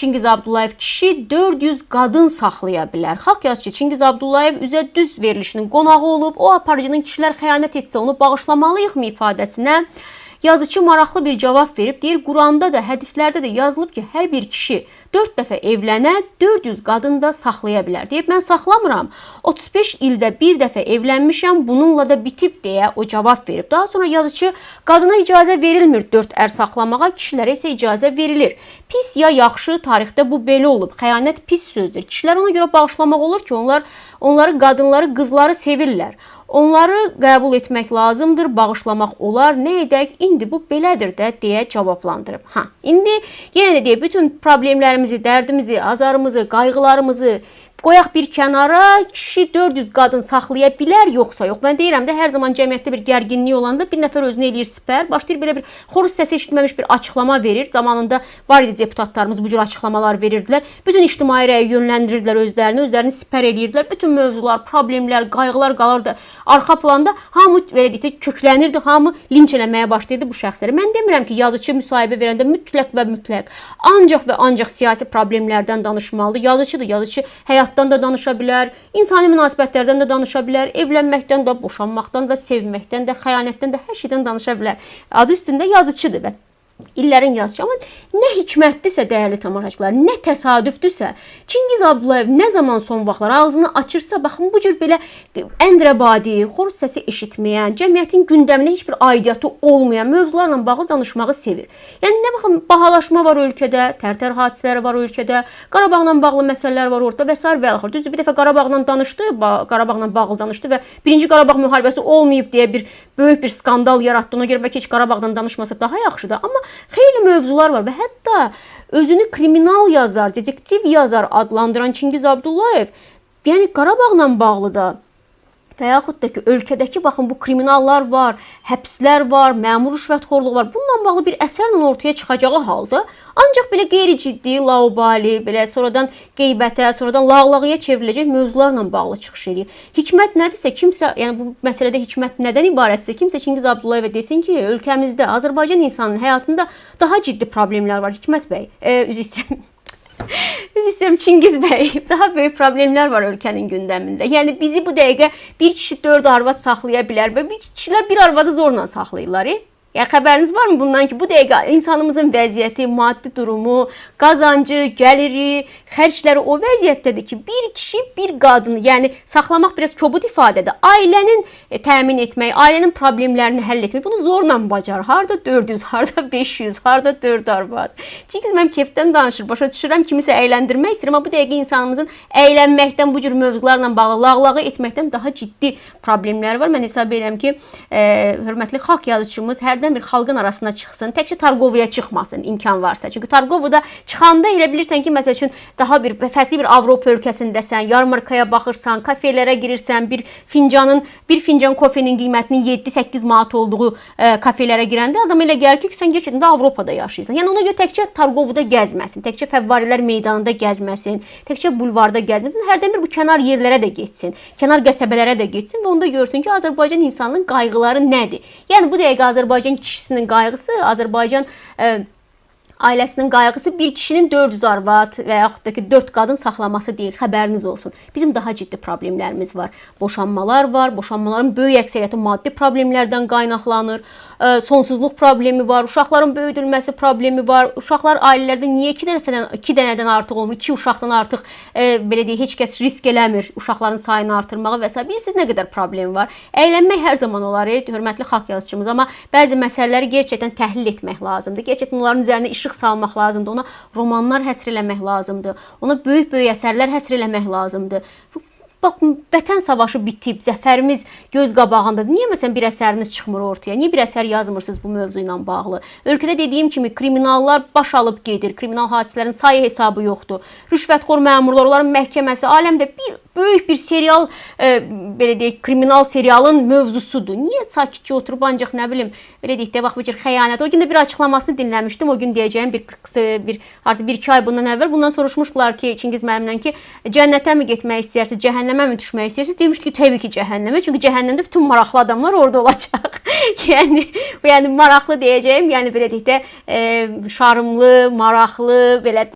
Çingiz Abdullayev kişi 400 qadın saxlaya bilər. Xalq yazıcı Çingiz Abdullayev üzə düz verilişinin qonağı olub. O aparıcının kişilər xəyanət etsə onu bağışlamalıyıq ifadəsinə Yazıcı maraqlı bir cavab verib deyir, Quranda da, hədislərdə də yazılıb ki, hər bir kişi 4 dəfə evlənə 400 qadın da saxlaya bilər. Deyib mən saxlamıram. 35 ildə bir dəfə evlənmişəm, bununla da bitib deyə o cavab verib. Daha sonra yazıcı qadına icazə verilmir 4 ər saxlamağa, kişilərə isə icazə verilir. Pis ya yaxşı, tarixdə bu belə olub. Xəyanət pis sözdür. Kişilər ona görə bağışlamaq olur ki, onlar onları qadınları, qızları sevirlər. Onları qəbul etmək lazımdır, bağışlamaq olar. Nə edək? İndi bu belədir də deyə cavablandırıb. Ha, indi yenə də deyə bütün problemlərimizi, dərdimizi, azarımızı, qayğılarımızı qoyaq bir kənara. Kişi 400 qadın saxlaya bilər yoxsa yox? Mən deyirəm də hər zaman cəmiyyətdə bir gərginlik olanda bir nəfər özünü eləyir sipər, başlayır belə bir xoruz səsi eşitməmiş bir açıqlama verir. Zamanında var idi deputatlarımız bu cür açıqlamalar verirdilər. Bütün ictimai rəyi yönləndirirdilər özlərini, özlərini sipər eləyirdilər. Bütün mövzular, problemlər, qayğılar qalırdı arxa planda. Hamı belə deyək də köklənirdi, hamı linç eləməyə başlayırdı bu şəxsləri. Mən demirəm ki, yazıçı müsahibə verəndə mütləq və mütləq ancaq və ancaq siyasi problemlərdən danışmalıdır. Yazıçıdır, yazıçı həyatdan da danışa bilər, insani münasibətlərdən də danışa bilər, evlənməkdən də, boşanmaqdan da, sevməkdən də, xəyanətdən də hər şeydən danışa bilər. Adı üstündə yazıçıdır və illərin yazıcı. Amma nə hikmətlisə dəyərli tamaşaçılar, nə təsadüfdürsə, Çingiz Abdullayev nə zaman son vaxtlar ağzını açırsa, baxın bu cür belə əndrabadi, xoruz səsi eşitməyən, cəmiyyətin gündəminə heç bir aidiyyatı olmayan mövzularla bağlı danışmağı sevir. Yəni nə baxın, bahalaşma var ölkədə, tərtər hadisələri var ölkədə, Qarabağla bağlı məsələlər var orada və s. və axır. Düzdür, bir dəfə Qarabağla danışdı, Qarabağla bağlı danışdı və 1-ci Qarabağ müharibəsi olmayıb deyə bir böyük bir skandal yaratdı. Ona görə bəlkə heç Qarabağdan danışmasa daha yaxşıdır. Amma xeyli mövzular var və hətta özünü kriminal yazar, detektiv yazar adlandıran Çingiz Abdullayev, yəni Qarabağla bağlı da və yaxud da ki, ölkədəki baxın bu kriminallar var, həbslər var, məmur rüşvətxorluğu var. Bununla bağlı bir əsərlə ortaya çıxacağı halda ancaq belə qeyri-ciddi, laubali, belə sonradan qeybətə, sonradan lağlağıya çevriləcək mövzularla bağlı çıxış eləyir. Hikmət nədirsə, kimsə, yəni bu məsələdə hikmət nədən ibarətsə, kimsə Çingiz Abdullayevə desin ki, ölkəmizdə Azərbaycan insanının həyatında daha ciddi problemlər var. Hikmət bəy, e, üzr istəyirəm. Biz istəyirəm Çingiz bəy, daha böyük problemlər var ölkənin gündəmində. Yəni bizi bu dəqiqə bir kişi 4 arvad saxlaya bilər bir kişilər bir arvadı zorla saxlayırlar. E? Ya xəbəriniz varmı bundan ki, bu dəqiqə insanımızın vəziyyəti, maddi durumu, qazancı, gəliri, xərcləri o vəziyyətdədir ki, bir kişi bir qadını, yəni saxlamaq biraz kobud ifadədir. Ailənin e, təmin etmək, ailənin problemlərini həll etmək bunu zorla bacarır. Harda 400, harda 500, harda 4 arvad. Çünki mən kefdən danışır, başa düşürəm kimisə əyləndirmək istəyirəm, amma bu dəqiqə insanımızın əylənməkdən, bu cür mövzularla bağlı lağlağı etməkdən daha ciddi problemləri var. Mən hesab edirəm ki, e, hörmətli xalq yazıçımız hər hərdən bir xalqın arasına çıxsın. Təkcə Targovaya çıxmasın imkan varsa. Çünki Targovada çıxanda elə bilirsən ki, məsəl üçün daha bir fərqli bir Avropa ölkəsindəsən, yarmarkaya baxırsan, kafelərə girirsən, bir fincanın, bir fincan kofenin qiymətinin 7-8 manat olduğu e, kafelərə girəndə adam elə gəlir ki, sən gerçəkdən də Avropada yaşayırsan. Yəni ona görə təkcə Targovda gəzməsin, təkcə Fəvvarilər meydanında gəzməsin, təkcə bulvarda gəzməsin, hərdən bir bu kənar yerlərə də getsin, kənar qəsəbələrə də getsin və onda görsün ki, Azərbaycan insanının qayğıları nədir? Yəni bu dəqiqə Azərbaycan Azərbaycan kişisinin qayğısı, Azərbaycan ə, ailəsinin qayğısı bir kişinin 400 arvad və yaxud da ki 4 qadın saxlaması deyil, xəbəriniz olsun. Bizim daha ciddi problemlərimiz var. Boşanmalar var. Boşanmaların böyük əksəriyyəti maddi problemlərdən qaynaqlanır. Sonsuzluq problemi var. Uşaqların böyüdülməsi problemi var. Uşaqlar ailələrdə niyə 2 dəfədən 2 dənədən artıq olmur? 2 uşaqdan artıq e, belə deyək, heç kəs risk eləmir uşaqların sayını artırmağa və s. bilirsiniz nə qədər problem var. Əylənmək hər zaman olar, e, hörmətli xalq yazıçımız, amma bəzi məsələləri gerçəkdən təhlil etmək lazımdır. Gerçəkdən onların üzərinə işıq salmaq lazımdır. Ona romanlar həsr eləmək lazımdır. Ona böyük-böyük əsərlər həsr eləmək lazımdır. Bax, vətən savaşı bitib, zəfərimiz göz qabağındadır. Niyə məsələn bir əsəriniz çıxmır ortaya? Niyə bir əsər yazmırsınız bu mövzu ilə bağlı? Ölkədə dediyim kimi kriminallar baş alıb gedir. Kriminal hadisələrin sayı hesabı yoxdur. Rüşvətxor məmurlar, onların məhkəməsi aləmdə bir böyük bir serial e, belə deyək, kriminal serialın mövzusudur. Niyə sakitcə oturub ancaq nə bilim, belə deyək də bax bu cür xəyanət. O gün də bir açıqlamasını dinləmişdim. O gün deyəcəyim bir bir artıq 1-2 ay bundan əvvəl bundan soruşmuşdular ki, Çingiz müəllimdən ki, cənnətə mi getmək istəyirsiniz, cəhənnəm cəhənnəmə mi düşmək istəyirsiniz? Demişdi ki, təbii ki, cəhənnəmə. Çünki cəhənnəmdə bütün maraqlı adamlar orada olacaq. yəni yəni maraqlı deyəcəyim, yəni belə deyək də, e, şarımlı, maraqlı, belə